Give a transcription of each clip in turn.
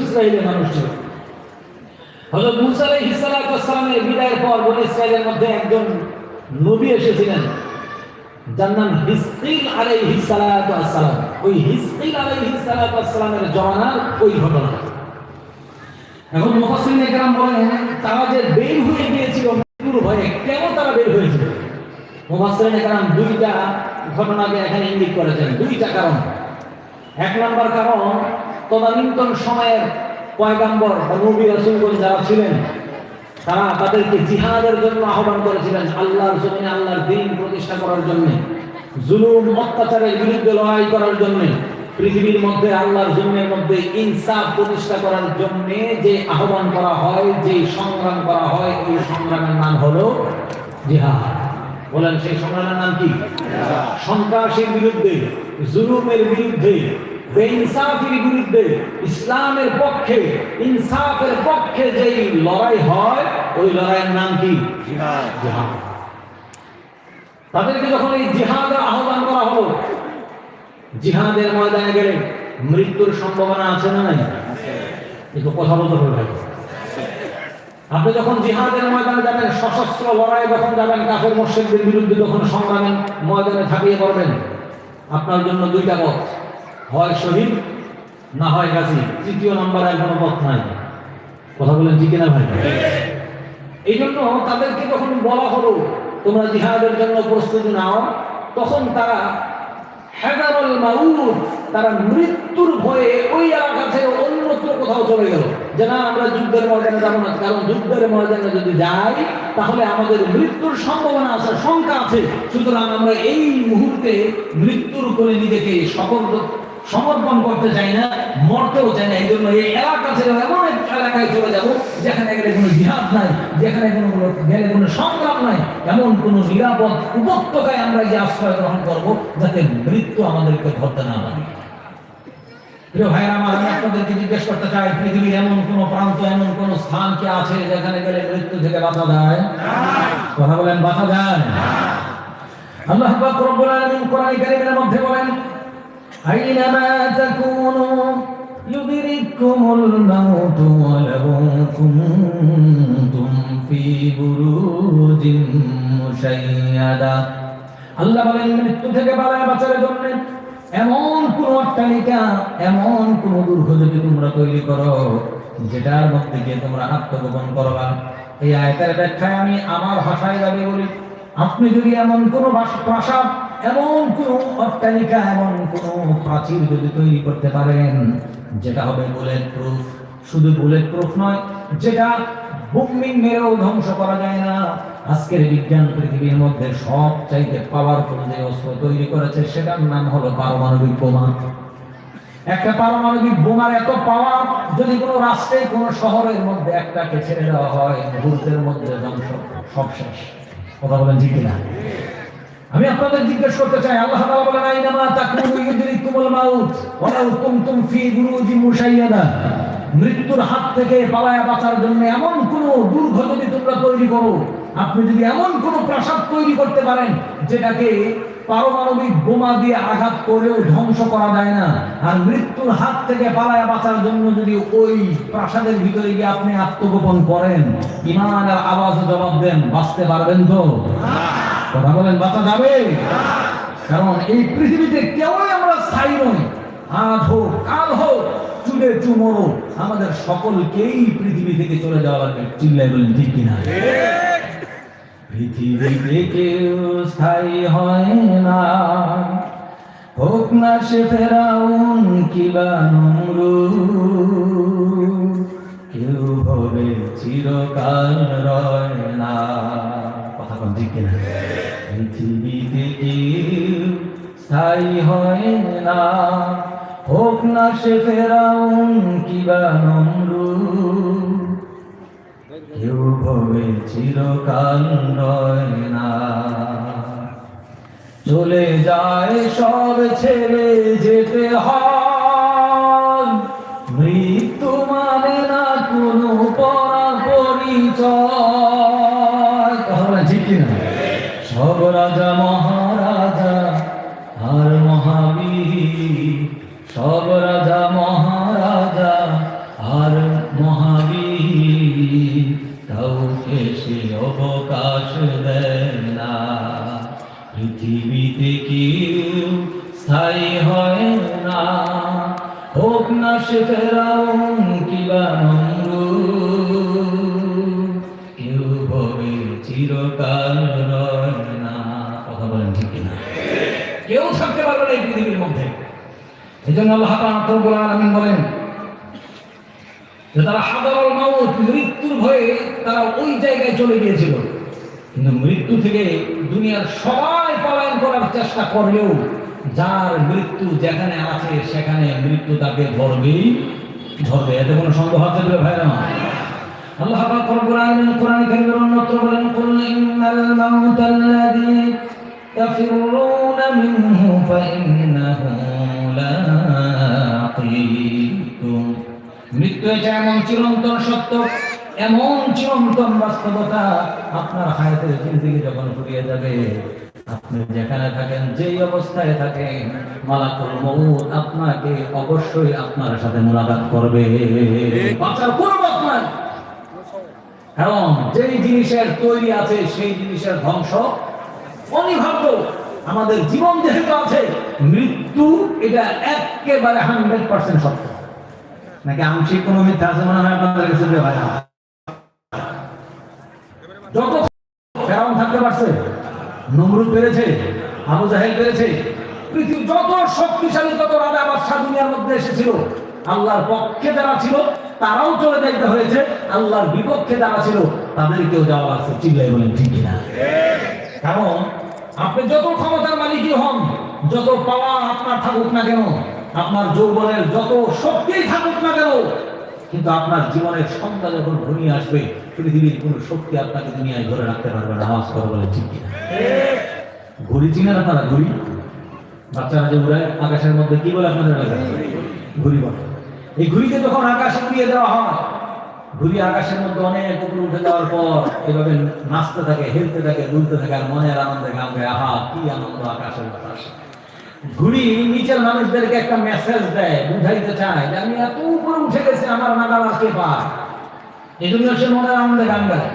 ইসরায়েলের মানুষ ছিল হযরত মুসা আলাইহিস সালামের বিদায়ের পর বনি ইসরায়েলের মধ্যে একজন নবী এসেছিলেন। যার নাম হিসকিল আলাইহিস সালাতু ওই হিসকিল আলাইহিস সালাতু জমানার ওই ঘটনা এখন মুফাসসিরিন একরাম বলেন, তারা যে বের হয়ে গিয়েছিল, মৃত্যুর ভয়ে কেন তারা বের হয়েছিল? মুফাসসিরিন একরাম দুইটা ঘটনাকে এখানে ইঙ্গিত করেছেন। দুইটা কারণ। এক নম্বর কারণ তদানীন্তন সময়ের পয়গাম্বর নবী রাসূলগণ যারা ছিলেন, তারা তাদেরকে জিহাদের জন্য আহ্বান করেছিলেন আল্লাহর জমিনে আল্লাহর দিন প্রতিষ্ঠা করার জন্য, জুলুম, অত্যাচারের বিরুদ্ধে লড়াই করার জন্য, পৃথিবীর মধ্যে আল্লাহর জমিনের মধ্যে ইনসাফ প্রতিষ্ঠা করার জন্য যে আহ্বান করা হয়, যে সংগ্রাম করা হয় ওই সংগ্রামের নাম হলো জিহাদ। বলেন সেই সংগ্রামের নাম কি? সন্ত্রাসের বিরুদ্ধে, জুলুমের বিরুদ্ধে বেইনসাফের বিরুদ্ধে ইসলামের পক্ষে ইনসাফের পক্ষে যেই লড়াই হয় ওই লড়াইয়ের নাম কি? জিহাদ। তাদেরকে যখন এই জিহাদের আহ্বান করা হলো জিহাদের ময়দানে গেলে মৃত্যুর সম্ভাবনা আছে না নাই? একটু কথা বলতে হবে ভাই। আপনি যখন জিহাদের ময়দানে যাবেন সশস্ত্র লড়াই যখন যাবেন কাফের মোর্শেকদের বিরুদ্ধে যখন সংগ্রামের ময়দানে ঝাঁপিয়ে পড়বেন আপনার জন্য দুইটা পথ। হয় শহীদ, না হয় গাজী। তৃতীয় নম্বরে আর কোনো পথ নাই। কথা বলেন ঠিক না ভাই? এই জন্য তাদেরকে যখন বলা হলো, তোমরা জিহাদের জন্য প্রস্তুতি নাও, তখন তারা হেদারুল মাউত, তারা মৃত্যুর ভয়ে ওই এলাকা থেকে অন্যত্র কোথাও চলে গেল। যে না আমরা যুদ্ধের ময়দানে যাব না। কারণ যুদ্ধের ময়দানে যদি যাই, তাহলে আমাদের মৃত্যুর সম্ভাবনা আছে, শঙ্কা আছে। সুতরাং আমরা এই মুহূর্তে মৃত্যুর উপরে নিজেকে সকল সমর্পণ করতে চাই না, মরতেও চাই না এই জন্য এই এলাকা ছেড়ে এমন এক এলাকায় চলে যাব যেখানে গেলে কোনো জিহাদ নাই, যেখানে কোনো গেলে কোনো সংগ্রাম নাই, এমন কোনো নিরাপদ উপত্যকায় আমরা যে আশ্রয় গ্রহণ করব যাতে মৃত্যু আমাদেরকে ধরতে না পারে। প্রিয় আমি আপনাদেরকে জিজ্ঞেস করতে চাই, পৃথিবীর এমন কোন প্রান্ত, এমন কোন স্থান কি আছে যেখানে গেলে মৃত্যু থেকে বাঁচা যায়? কথা বলেন, বাঁচা যায়? আল্লাহ কোরআন মধ্যে বলেন আইনামা তাকুনু ইউদরিকুমুল মাউত ওয়ালাউ কুনতুম ফি বুরুজিন মুশাইয়াদা আল্লাহ বলেন, মৃত্যু থেকে পালায় বাঁচার জন্য এমন কোন অট্টালিকা, এমন কোন দুর্গ যদি তোমরা তৈরি করো, যেটার মধ্যে গিয়ে তোমরা আত্মগোপন করবা। এই আয়তের ব্যাখ্যায় আমি আমার ভাষায় যাবে বলি, আপনি যদি এমন কোন প্রাসাদ এমন কোন অট্টালিকা এমন কোন প্রাচীর যদি তৈরি করতে পারেন, যেটা হবে বুলেট প্রুফ শুধু বুলেট প্রুফ নয়, যেটা বুমিং মেরেও ধ্বংস করা যায় না। আজকের বিজ্ঞান পৃথিবীর মধ্যে সব চাইতে পাওয়ারফুল যে অস্ত্র তৈরি করেছে, সেটার নাম হলো পারমাণবিক বোমা। একটা পারমাণবিক বোমার এত পাওয়ার যদি কোনো রাষ্ট্রে, কোনো শহরের মধ্যে একটাকে ছেড়ে দেওয়া হয়, মুহূর্তের মধ্যে ধ্বংস সব শেষ কথা বলেন ঠিক না আমি আপনাদের জিজ্ঞেস করতে চাই, আল্লাহ তাআলা বলেন, আইনামা তাকুনু ইউদরিকুমুল মাউত, ওয়ালাউ কুনতুম ফি বুরুজিন মুশাইয়াদা। মৃত্যুর হাত থেকে পালায়া বাঁচার জন্য এমন কোন দুর্গ যদি তোমরা তৈরি করো, আপনি যদি এমন কোন প্রাসাদ তৈরি করতে পারেন, যেটাকে পারমাণবিক বোমা দিয়ে আঘাত করেও ধ্বংস করা যায় না, আর মৃত্যুর হাত থেকে পালায়া বাঁচার জন্য যদি ওই প্রাসাদের ভিতরে গিয়ে আপনি আত্মগোপন করেন, ইমান আর আওয়াজ জবাব দেন, বাঁচতে পারবেন তো? কথা বলেন, বাঁচা যাবে। কারণ এই পৃথিবীতে কেউই আমরা স্থায়ী নই। আজ হোক, কাল হোক চুলে চুমরো আমাদের সকলকেই পৃথিবী থেকে চলে যাওয়া লাগবে চিল্লাই বলেন, ঠিক কিনা? পৃথিবীতে কেউ স্থায়ী হয় না। হোক না সে ফেরাউন কিবা নমরুদ কেউ হবে চিরকাল রয় না। কথা কোন ঠিক কিনা পৃথিবীতে স্থায়ী হয় না। হোক না সে ফেরাউন কিবা নমরুদ কেউ ভবে চিরকাল রয় না। চলে যায় সব ছেড়ে যেতে হয়। মৃত্যু মানে না কোনো পরা পরিচয় তারা হাদারাল মাউত মৃত্যুর ভয়ে তারা ওই জায়গায় চলে গিয়েছিল। কিন্তু মৃত্যু থেকে দুনিয়ার সবাই পলায়ন করার চেষ্টা করলেও যার মৃত্যু যেখানে আছে, সেখানে মৃত্যু তাকে ধরবে ধরবে। এতে কোনো সন্দেহ আছে বলে ভাই না আল্লাহ পাক রব্বুল কোরআন কারীমের অন্যত্র বলেন, কুল ইন্নাল মাউত আল্লাযী তাফিরুনা মিনহু, ফা ইন্নাহু মৃত্যু এমন চিরন্তন সত্য, এমন চিরন্তন বাস্তবতা আপনার হায়াতের জিন্দিগি যখন ফুরিয়ে যাবে, আপনি যেখানে থাকেন, যেই অবস্থায় থাকেন, মালাকুল মউত আপনাকে অবশ্যই আপনার সাথে মোলাকাত করবে। কারণ যেই জিনিসের তৈরি আছে, সেই জিনিসের ধ্বংস অনিবার্য আমাদের জীবন যেহেতু আছে, মৃত্যু এটা একেবারে হান্ড্রেড পার্সেন্ট সত্য। নাকি আংশিক কোনো মিথ্যা আছে মনে হয় আপনাদের কাছে? যত ফেরাউন থাকতে পারছে, নমরুদ পেরেছে, আবু জাহেল পেরেছে, পৃথিবীর যত শক্তিশালী যত রাজা মধ্যে এসেছিল, আল্লাহর পক্ষে যারা ছিল, তারাও চলে যাইতে হয়েছে, আল্লাহর বিপক্ষে যারা ছিল, তাদেরকেও যাওয়া লাগছে। চিল্লাই বলেন, ঠিক কিনা? কারণ আপনি যত ক্ষমতার মালিকই হন, যত পাওয়া আপনার থাকুক না কেন আপনার যৌবনের যত শক্তি থাকুক না কেন, কিন্তু আপনার জীবনের সন্ধ্যা যখন ঘনিয়ে আসবে, পৃথিবীর কোনো শক্তি আপনাকে দুনিয়ায় ধরে রাখতে পারবে না। আওয়াজ করে বলে, ঠিক কিনা? ঘুড়ি চিনেন আপনারা ঘুড়ি? বাচ্চারা যে উড়ায় আকাশের মধ্যে কি বলে আপনাদের ঘুরি বলে। এই ঘুড়িকে যখন আকাশে উড়িয়ে দেওয়া হয় ঘুরি আকাশের মধ্যে অনেক উপরে উঠে যাওয়ার পর এভাবে নাচতে থাকে, হেলতে থাকে, দুলতে থাকে, আর মনের আনন্দে গান গায়। আহা, কি আনন্দ আকাশের বাতাস। ঘুড়ি নিচের মানুষদেরকে একটা মেসেজ দেয়, বুঝাইতে চায় আমি এত উপরে উঠে গেছি, আমার আর কে পার এই জন্য সে মনের আনন্দে গান গায়।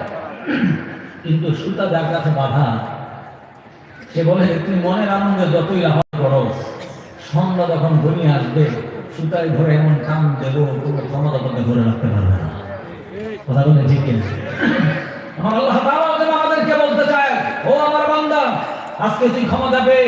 কিন্তু সুতা যার কাছে বাধা, সে বলে, তুই মনের আনন্দে যতই আহ্বান করো সন্ধ্যা যখন ঘনিয়ে আসবে, সুতায় ধরে এমন কাম দেব কোনো ক্ষমতা তোকে ধরে রাখতে পারবে না। কথা বলে ঠিক আমার আল্লাহ আমাদেরকে বলতে চায়, ও আমার বান্দা, আজকে তুই ক্ষমতা পেয়ে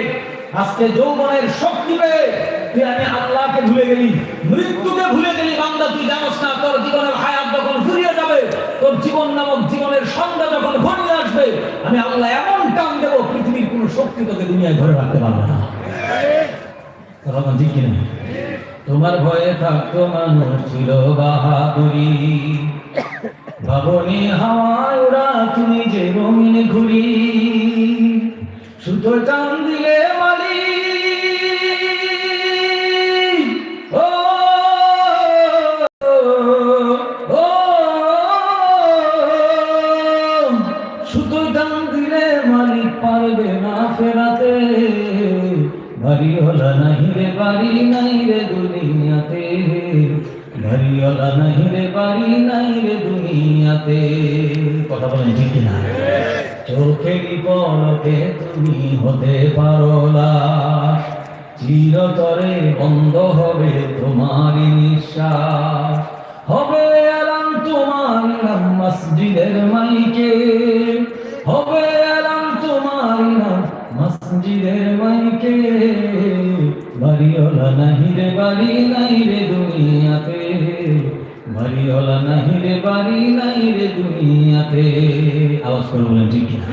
আজকে যৌবনের শক্তি পেয়ে তুই আমি আল্লাহকে ভুলে গেলি, মৃত্যুকে ভুলে গেলি, বান্দা, তুই জানোস না, তোর জীবনের হায়াত যখন ফুরিয়ে যাবে, তোর জীবন নামক জীবনের সন্ধ্যা যখন ঘনিয়ে আসবে, আমি আল্লাহ এমন টান দেবো, পৃথিবীর কোনো শক্তি তোকে দুনিয়ায় ধরে রাখতে পারবে না। তোমার ভয়ে থাকতো মানুষ ছিল বাহাদুরি। ভাবনি হাওয়ায় ওরা তুমি যে রঙিন ঘুরি সুতো টান দিলে সুতো দাম দিলে মালিক পারবে না ফেরাতে। ভারিওলা নাহি রে, বাড়ি নাই রে দুনিয়াতে। ভারিওলা নাহি রে, বাড়ি নাই রে দুনিয়াতে। কথা বলেন ঠিক কিনা? চোখেরই পলকে তুমি হতে পারো লাশ চিরতরে বন্ধ হবে তোমার নিঃশ্বাস। হবে তোমার নাম মসজিদের মাইকে। হবে এলাম তোমার নাম মসজিদের মাইকে। বাড়িওয়ালা নাহি রে বাড়ি নাই রে দুনিয়াতে। বাড়িওয়ালা নাহি রে বাড়ি নাই রে দুনিয়াতে। আওয়াজ করে বলেন ঠিক কিনা?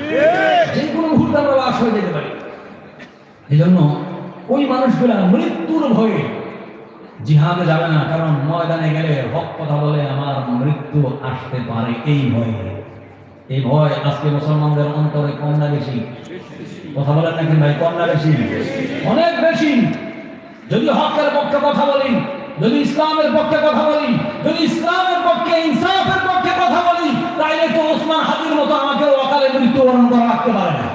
যে কোনো মুহূর্তে আমরা লাশ হয়ে যেতে পারি। এই জন্য ওই মানুষগুলা মৃত্যুর ভয়ে জিহাদে যাবে না কারণ ময়দানে গেলে হক কথা বলে আমার মৃত্যু আসতে পারে। এই ভয়ে এই ভয় আজকে মুসলমানদের অন্তরে কম না বেশি। কথা বলেন নাকি ভাই কম না বেশি? অনেক বেশি। যদি হকের পক্ষে কথা বলি যদি ইসলামের পক্ষে কথা বলি যদি ইসলামের পক্ষে ইনসাফের পক্ষে কথা বলি তাইলে তো ওসমান হাদির মতো আমাকে অকালে মৃত্যুবরণ করা রাখতে পারে না।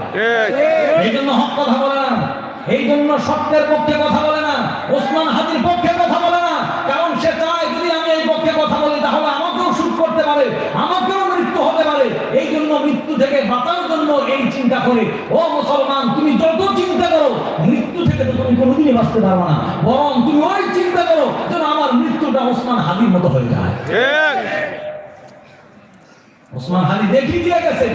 এই জন্য হক কথা বলে না। এই জন্য সত্যের পক্ষে কথা বলে না। ওসমান হাদির পক্ষে থেকে বাঁচার জন্য এই চিন্তা করে। ও মুসলমান তুমি যত চিন্তা করো মৃত্যু থেকে তো তুমি কোনোদিনই বাঁচতে পারবে না। বরং তুমি ওই চিন্তা করো যেন আমার মৃত্যুটা ওসমান হাদির মতো হয়ে যায়। ওসমান হাদি দেখিয়ে দিয়ে গেছে।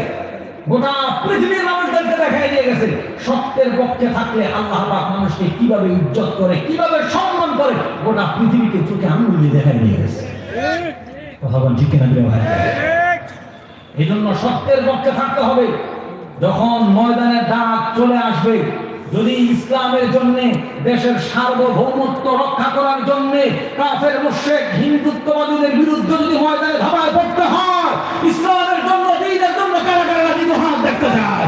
গোটা পৃথিবীর মানুষদেরকে দেখাই দিয়ে গেছে। সত্যের পক্ষে থাকলে আল্লাহ পাক মানুষকে কীভাবে ইজ্জত করে কীভাবে সম্মান করে গোটা পৃথিবীকে চোখে আঙুল দিয়ে দেখাই দিয়ে গেছে। কথা বল ঠিক কিনা ভাই এই জন্য সত্যের পক্ষে থাকতে হবে। যখন ময়দানে ডাক চলে আসবে, যদি ইসলামের জন্য, দেশের সার্বভৌমত্ব রক্ষা করার জন্য কাফের, মুশরিক, হিন্দুত্ববাদীদের বিরুদ্ধে যদি ময়দানে ধাবায় পড়তে হয়, ইসলামের জন্য দিনের জন্য কারা কারা রাজি হাত দেখতে চায়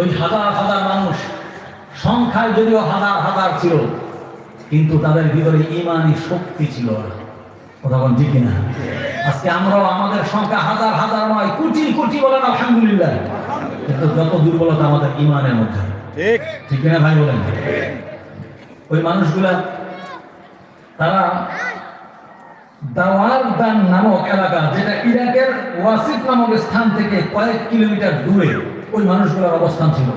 ওই হাজার হাজার মানুষ সংখ্যায় যদিও হাজার হাজার ছিল কিন্তু তাদের ভিতরে ইমানি শক্তি ছিল না। কথা ঠিক কিনা? আজকে আমরাও আমাদের সংখ্যা হাজার হাজার নয় কোটি কোটি বলেন আলহামদুলিল্লাহ। কিন্তু যত দুর্বলতা আমাদের ইমানের মধ্যে। ঠিক। ঠিক কিনা ভাই বলেন? ওই মানুষগুলা তারা দাওয়ার দান নামক এলাকা যেটা ইরাকের ওয়াসিফ নামক স্থান থেকে কয়েক কিলোমিটার দূরে ওই মানুষগুলোর অবস্থান ছিল।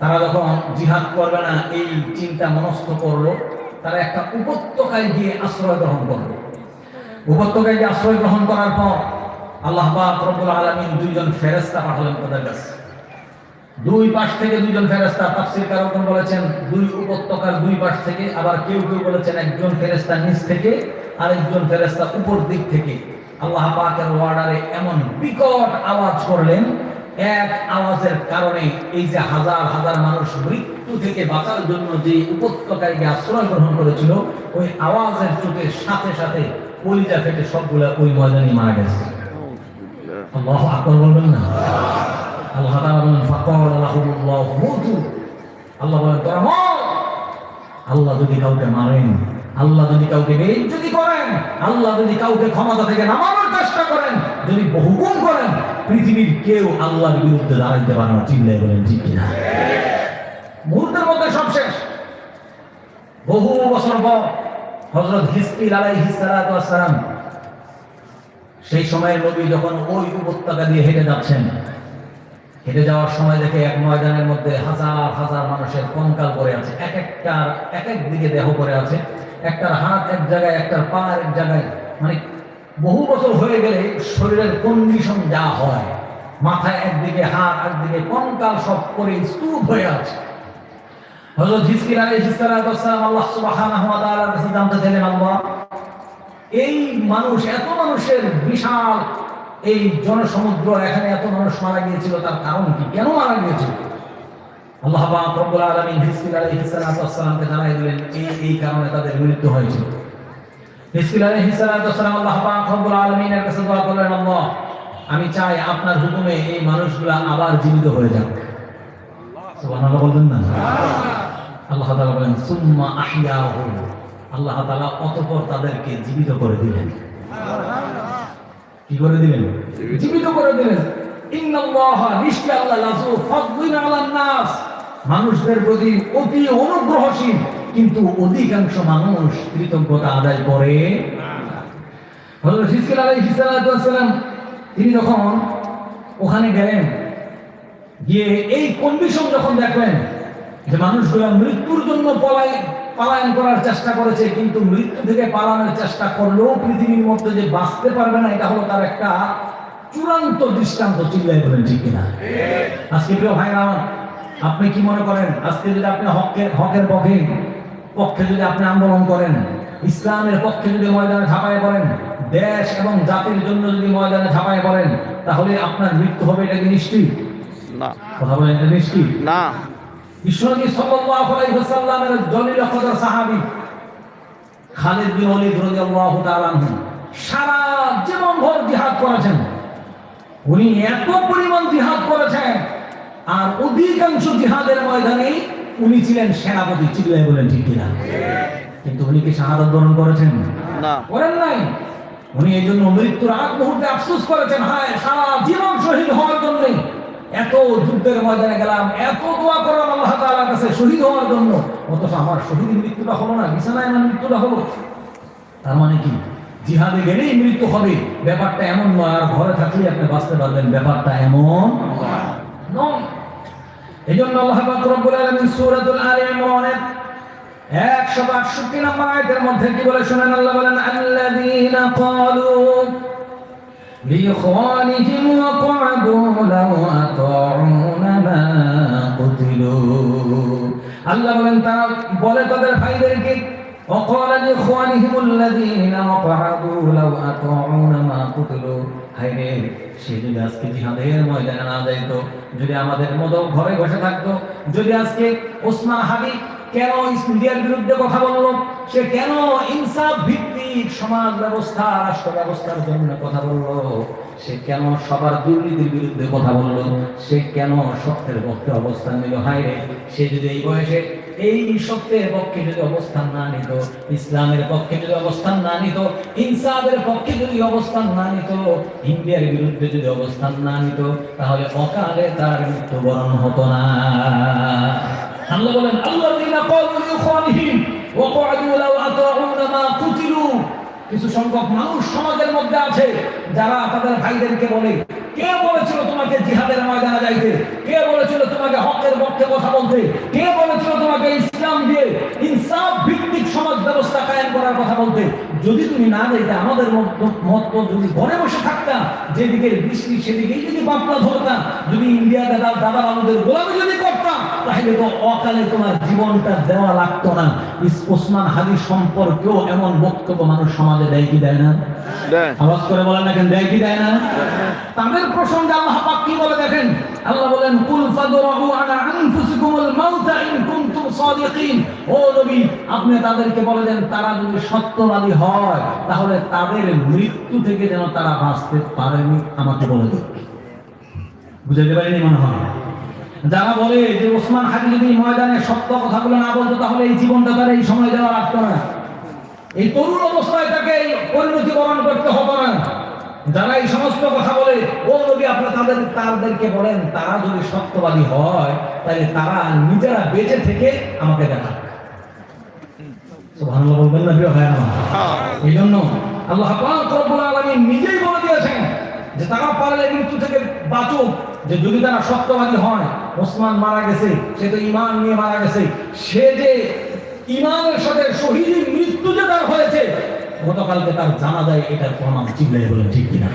তারা যখন জিহাদ করবে না, এই চিন্তা মনস্থ করল, তারা একটা উপত্যকায় গিয়ে আশ্রয় গ্রহণ করল। উপত্যকায় গিয়ে আশ্রয় গ্রহণ করার পর আল্লাহ রব্বুল আলামিন দুইজন ফেরেস্তা পাঠালেন তাদের কাছে। দুই পাশ থেকে দুইজন ফেরেস্তা তাফসীর কারকগণ বলেছেন, দুই উপত্যকার দুই পাশ থেকে, আবার কেউ কেউ বলেছেন একজন ফেরেস্তা নিচ থেকে, আরেকজন ফেরেস্তা উপর দিক থেকে। আল্লাহ পাকের ওয়ার্ডারে এমন বিকট আওয়াজ করলেন এক আওয়াজের কারণে এই যে হাজার হাজার মানুষ মৃত্যু থেকে বাঁচার জন্য যে উপত্যকায় আশ্রয় গ্রহণ করেছিল, ওই আওয়াজের চোখের সাথে সাথে কলিজা ফেটে সবগুলা ওই ময়দানে মারা গেছে। আল্লাহ আকবর বলবেন না? আল্লাহ তাআলা বলেন, ফাকাল আল্লাহ বলেন আল্লাহ যদি কাউকে মারেন আল্লাহ যদি কাউকে বেইজ্জতি করেন, আল্লাহ যদি কাউকে ক্ষমতা থেকে নামানোর চেষ্টা করেন, যদি হুকুম করেন, পৃথিবীর কেউ আল্লাহর বিরুদ্ধে দাঁড়াইতে পারে না। চিল্লাই বলেন, ঠিক কিনা? মুহূর্তের মধ্যে সব শেষ। বহু বছর পর হযরত হিসকিল আলাইহিস সালাতু সেই সময় নবী যখন ওই উপত্যকা দিয়ে হেঁটে যাচ্ছেন, হেঁটে যাওয়ার সময় দেখে এক ময়দানের মধ্যে হাজার হাজার মানুষের কঙ্কাল পড়ে আছে। এক একটার এক এক দিকে দেহ পড়ে আছে। একটার হাত এক জায়গায়, একটার পা এক জায়গায় মানে বহু বছর হয়ে গেলে শরীরের কন্ডিশন যা হয়, মাথায় একদিকে হাত, একদিকে কঙ্কাল, সব পরে স্তূপ হয়ে আছে। আল্লাহ সুবহানাহু ওয়া এই মানুষ, এত মানুষের বিশাল এই জনসমুদ্র, এখানে এত মানুষ মারা গিয়েছিল, তার কারণ কি? কেন মারা গিয়েছিল? আল্লাহ পাক রব্বুল আলামিন হিজকিল আলাইহিস সালাতু ওয়াস সালামকে জানাই দিলেন এই এই কারণে তাদের মৃত্যু হয়েছিল হিজকিল আলাইহিস সালাতু ওয়াস সালাম আল্লাহ পাক রব্বুল আলামিনের কাছে দোয়া করলেন আল্লাহ আমি চাই আপনার হুকুমে এই মানুষগুলা আবার জীবিত হয়ে যাক। সুবহানাল্লাহ বলবেন না? আল্লাহ তাআলা বলেন সুম্মা আহইয়াহু। আল্লাহ তাআলা অতঃপর তাদেরকে জীবিত করে দিলেন। কি করে দিলেন? জীবিত। করে দিলেন। ইন্নাল্লাহ নিশ্চয় আল্লাহ লাযু ফাদলিন আলান নাস। মানুষদের প্রতি অতি অনুগ্রহশীল কিন্তু অধিকাংশ মানুষ কৃতজ্ঞতা আদায় করে তিনি যখন ওখানে গেলেন গিয়ে এই কন্ডিশন যখন দেখলেন যে মানুষগুলো মৃত্যুর জন্য পলাই পালায়ন করার চেষ্টা করেছে কিন্তু মৃত্যু থেকে পালানোর চেষ্টা করলেও পৃথিবীর মধ্যে যে বাঁচতে পারবে না এটা হলো তার একটা চূড়ান্ত দৃষ্টান্ত চিল্লাই বলেন ঠিক কিনা? আজকে প্রিয় ভাইরা আপনি কি মনে করেন? আজকে যদি আপনি হকের হকের পক্ষে পক্ষে যদি আপনি আন্দোলন করেন ইসলামের পক্ষে যদি ময়দানে ঝাঁপায় পড়েন দেশ এবং জাতির জন্য যদি ময়দানে ঝাঁপায় পড়েন তাহলে আপনার মৃত্যু হবে এটা কি নিশ্চিত? না। কথা বলেন এটা নিশ্চিত? না। বিশ্বনবী সাল্লাল্লাহু আলাইহি ওয়াসাল্লামের জলিল কদর সাহাবী খালিদ বিন ওয়ালিদ রাদিয়াল্লাহু তাআলা আনহু সারা জীবন ভর জিহাদ করেছেন। উনি এত পরিমাণ জিহাদ করেছেন আর অধিকাংশ জিহাদের ময়দানে উনি ছিলেন সেনাপতি চিল্লাই বলেন ঠিক কিনা? কিন্তু উনি কি শাহাদাত বরণ করেছেন? না। করেন নাই। উনি এই জন্য মৃত্যুর আগ মুহূর্তে আফসোস করেছেন হায় সারা জীবন শহীদ হওয়ার জন্য। এত যুদ্ধের ময়দানে গেলাম এত দোয়া করলাম আল্লাহ তাআলার কাছে শহীদ হওয়ার জন্য। অথচ আমার শহীদের মৃত্যুটা হলো না বিছানায় আমার মৃত্যুটা হলো। তার মানে কি? জিহাদে গেলেই মৃত্যু হবে। ব্যাপারটা এমন নয় আর ঘরে থাকলেই আপনি বাঁচতে পারবেন। ব্যাপারটা এমন নয়। এই জন্য আল্লাহ পাক রব্বুল আলামিন সূরাতুল আলে ইমরানের 168 নম্বর আয়াতের মধ্যে কি বলে শুনেন আল্লাহ বলেন আল্লাযীনা ক্বালু لإخوانهم وقعدوا لو أطاعونا ما قتلوا আল্লাহ বলেন তারা বলে তাদের ভাইদেরকে وقال لإخوانهم الذين وقعدوا لو أطاعونا ما قتلوا হায়রে সে যদি আজকে জিহাদের ময়দানে না যাইতো, যদি আমাদের মতো ঘরে বসে থাকতো, যদি আজকে ওসমান কেন ইন্ডিয়ার বিরুদ্ধে কথা বলল? সে কেন ইনসাফ ভিত্তিক সমাজ ব্যবস্থা, রাষ্ট্র ব্যবস্থার জন্য কথা বলল? সে কেন সবার দুর্নীতির বিরুদ্ধে কথা বলল? সে কেন সত্যের পক্ষে অবস্থান নিল? হায় রে, সে যদি এই বয়সে এই সত্যের পক্ষে যদি অবস্থান না নিত, ইসলামের পক্ষে যদি অবস্থান না নিত, ইনসাফের পক্ষে যদি অবস্থান না নিত ইন্ডিয়ার বিরুদ্ধে যদি অবস্থান না নিত, তাহলে অকালে তার মৃত্যুবরণ হতো না। আল্লাহ বলেন কুতিলু। কিছু সংখ্যক মানুষ সমাজের মধ্যে আছে, যারা তাদের ভাইদেরকে বলে কে বলেছিল তোমাকে জিহাদের ময়দানে যাইতে? কে বলেছিল তোমাকে হকের পক্ষে কথা বলতে? কে বলেছিল তোমাকে ইসলাম দিয়ে ইনসাফ ভিত্তিক সমাজ ব্যবস্থা কায়েম করার কথা বলতে যদি তুমি না যাইতে আমাদের মত- যদি ঘরে বসে থাকতাম যেদিকে বৃষ্টি সেদিকেই যদি পাপলা ধরতাম যদি ইন্ডিয়া দাদা দাদা আমাদের গোলামি যদি করতাম তাহলে তো অকালে তোমার জীবনটা দেওয়া লাগতো না। ওসমান হাদি সম্পর্কেও এমন বক্তব্য মানুষ সমাজে দেয় কি দেয় না? আওয়াজ করে বলেন না কেন দেয় কি দেয় না? তাদের প্রসঙ্গে আল্লাহ পাক কি বলে দেখেন? আল্লাহ বলেন কুল ফাদরাহু আলা আনফুসিকুমুল মাউতা ইন কুনতুম ও নবী, আপনি তাদেরকে বলে দেন, তারা যদি সত্যবাদী হয়, তাহলে তাদের মৃত্যু থেকে যেন তারা বাঁচতে পারেনি আমাকে বলে দিন। বুঝাইতে পারিনি মনে হয়? যারা বলে যে ওসমান হাদি যদি ময়দানে সত্য কথাগুলো না বলতো, তাহলে এই জীবনটা তার এই সময় দেওয়া লাগতো না। এই তরুণ অবস্থায় তাকে পরিণতি করতে হতো না। যারা এই সমস্ত কথা বলে ও নবী আপনি তাদের তাদেরকে বলেন তারা যদি সত্যবাদী হয় তাহলে তারা নিজেরা বেঁচে থেকে আমাকে দেখা বলবেন না প্রিয় ভাই এই জন্য আল্লাহ রব্বুল আলামিন নিজেই বলে দিয়েছেন যে তারা পারলে মৃত্যু থেকে বাঁচুক যে যদি তারা সত্যবাদী হয় ওসমান মারা গেছে সে তো ইমান নিয়ে মারা গেছে সে যে ইমানের সাথে শহীদের মৃত্যু যে তার হয়েছে গতকালকে তার জানা যায় এটার প্রমাণ চিল্লাই বলেন ঠিক কিনা।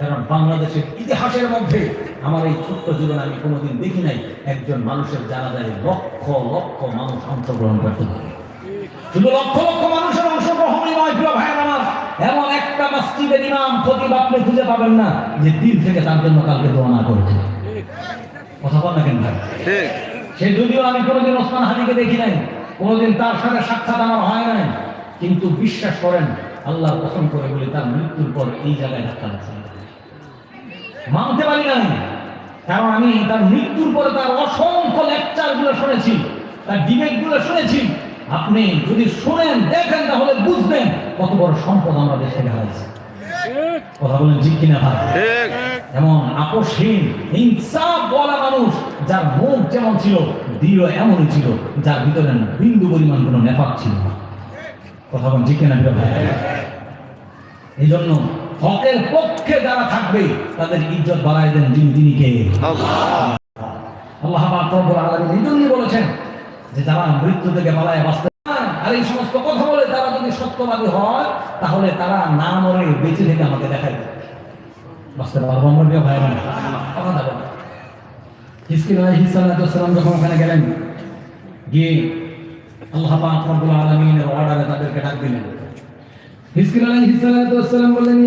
কারণ বাংলাদেশের ইতিহাসের মধ্যে আমার এই ছোট্ট জীবন আমি কোনোদিন দেখি নাই একজন মানুষের জানা যায় লক্ষ লক্ষ মানুষ অংশগ্রহণ করতে পারে। শুধু লক্ষ লক্ষ মানুষের অংশগ্রহণই নয় প্রিয় ভাই আমার এমন একটা মসজিদের ইমাম খতিব আপনি খুঁজে পাবেন না যে দিল থেকে তার জন্য কালকে দোয়া না করেছে। কথা বল না কেন ভাই? সে যদিও আমি কোনোদিন ওসমান হাদিকে দেখি নাই কোনোদিন তার সাথে সাক্ষাৎ আমার হয় নাই। কিন্তু বিশ্বাস করেন আল্লাহ পছন্দ করে বলে তার মৃত্যুর পর এই জায়গায় ধাক্কা লাগছে। মানতে পারি নাই কারণ আমি তার মৃত্যুর পরে তার অসংখ্য লেকচারগুলো শুনেছি তার ডিবেটগুলো শুনেছি। আপনি যদি শুনেন দেখেন তাহলে বুঝবেন কত বড় সম্পদ আমরা দেশে হারাইছি। কথা বলেন ঠিক কিনা ভাই? এমন আপোষহীন ইনসাফ বলা মানুষ যার মুখ যেমন ছিল দৃঢ় এমনই ছিল যার ভিতরে বিন্দু পরিমাণ কোনো নেফাক ছিল না। কথা বলেন ঠিক কিনা এই জন্য হকের পক্ষে যারা থাকবে তাদের ইজ্জত বাড়াই দেন যিনি তিনি কে? আল্লাহ। রব্বুল আলামিন এই জন্যই বলেছেন যে যারা মৃত্যু থেকে পালায় বাঁচতে আর এই সমস্ত কথা বলে তারা যদি সত্যবাদী হয় তাহলে তারা না মরে বেঁচে থেকে আমাকে দেখাই দেবে। বাঁচতে পারব আমরা প্রিয় ভাই বোন কথা দেবো হিসকিন আলাইহিস সালাতু যখন ওখানে গেলেন গিয়ে আল্লাহ পাক রব্বুল আলামিনের অর্ডারে তাদেরকে ডাক দিলেন। হিসকিন আলাইহিস সালাতু বললেন